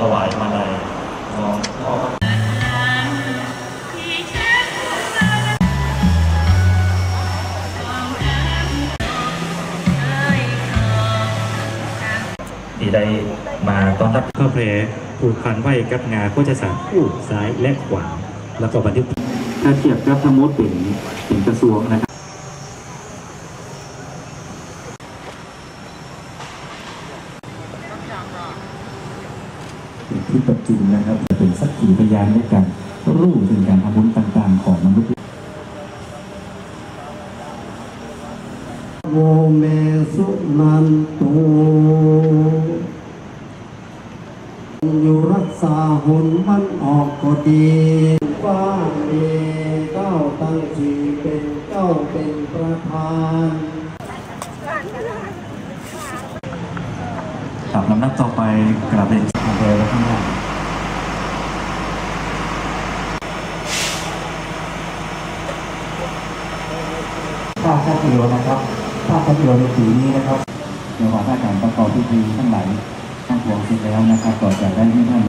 ถวายมาลัยน้องพ่อที่ได้มาต้อนรับข้อเพลงผูกพันไว้กับงาโคจศาสตรคู่ซ้ายและขวา แล้วก็บันทึกถ้าเทียบกับทั้งหมดเป็นเป็นกระทรวงนะครับ ที่ปัจจุบันนะครับจะเป็นสักขีพยานในการรู้ถึงการทำบุญต่างๆ ของมนุษย์โมเมสุนันตุอยู่รักษาหุนมันออกก็ดีฟ้ามีเก้าตั้งชีเป็นเก้าเป็นประธาน ครับลำดับต่อไปกราบเรียนอำเภอและข้างหน้าภาพชัดเจนนะครับภาพชัดเจนในสีนี้นะครับในวาระการประกอบพิธีทั้งหลายทั้งปวงเสร็จแล้วนะครับก่อนจะได้ให้ท่าน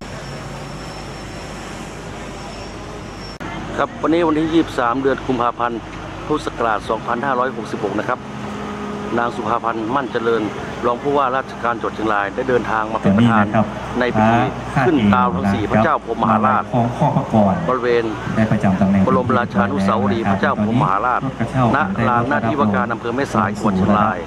ครับวันนี้วันที่ 23 เดือนกุมภาพันธ์พุทธศักราช 2566 นะครับ นางสุภาพันธ์มั่นเจริญ รองผู้ว่าราชการจังหวัดเชียงรายได้เดินทางมาเป็นประธานนะครับในพิธีขึ้นตาวทั้งสี่พระเจ้าพรหมมหาราชของข้อพระกรบริเวณได้ประจำตำแหน่งบรมราชานุสาวรีย์พระเจ้าพรหมมหาราชณลานหน้าที่ว่าการอำเภอแม่สายจังหวัดเชียงราย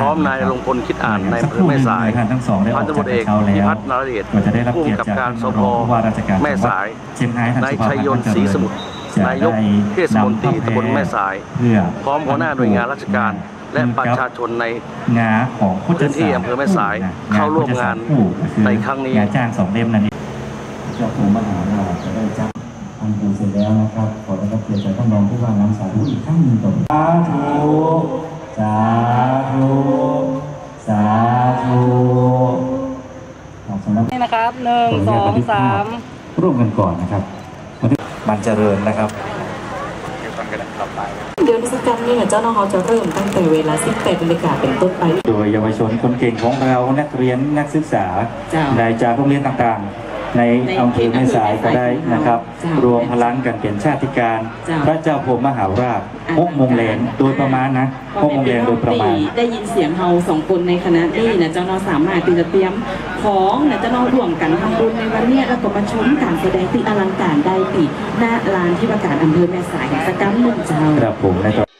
พร้อมนายลงพลคิดอ่านในอำเภอแม่สายท่านทั้งสองได้อพัอนกตำรจาวกจเอกเขาพิแล้วพัฒน์นรเดชก็จะได้รับผู้เกียรติกับจากการท่านสรพองผู้ว่าราชการแม่สายเชียงรายท่านนายสุภาชัยยนต์พัศรีธ์สมุทรจะนายกได้เทศมนตรีตำบลแม่สายเพื่อพร้อมหัวหน้าหน่วยงานราชการ และประชาชนในงาของโคจรพื้นที่อำเภอแม่สายเข้าร่วมงานในครั้งนี้งาจ้างสองเล่มนั่นเองเจ้าปู่มหาราชจะได้จับอันปูเสร็จแล้วนะครับขอได้รับเกียรติจากท่านรองผู้ว่าน้ำสาธุอีกครั้งหนึ่งต่อไปสาธุสาธุสาธุครับสำหรับนี่นะครับหนึ่งสองสามร่วมกันก่อนนะครับบันทึกมันเจริญนะครับ เดือนพฤศจิกายนนี้เจ้าหน้าที่จะเริ่มตั้งแต่เวลา 18นาฬิกาเป็นต้นไป โดยเยาวชนคนเก่งของเรานักเรียนนักศึกษาเจ้าได้จากโรงเรียนต่างๆ ในในอำเภอแม่สายก็ได้นะครับเจ้ารวมพลังกันเป็นชาติการเจ้าพระเจ้าพรหมมหาราชหกโมงแรงโดยประมาณนะหกโมงแรงโดยประมาณ ได้ยินเสียงเฮาสองคนในคณะนี่นะเจ้าน้าสามารถที่จะเตรียมของนะเจ้าน้าร่วมกันทำบุญในวันเนี้ยแล้วก็มาชมการแสดงที่อลังการได้ติหน้าลานที่ว่าการอำเภอแม่สายสักกัมหนึ่งเจ้าครับผมนะครับ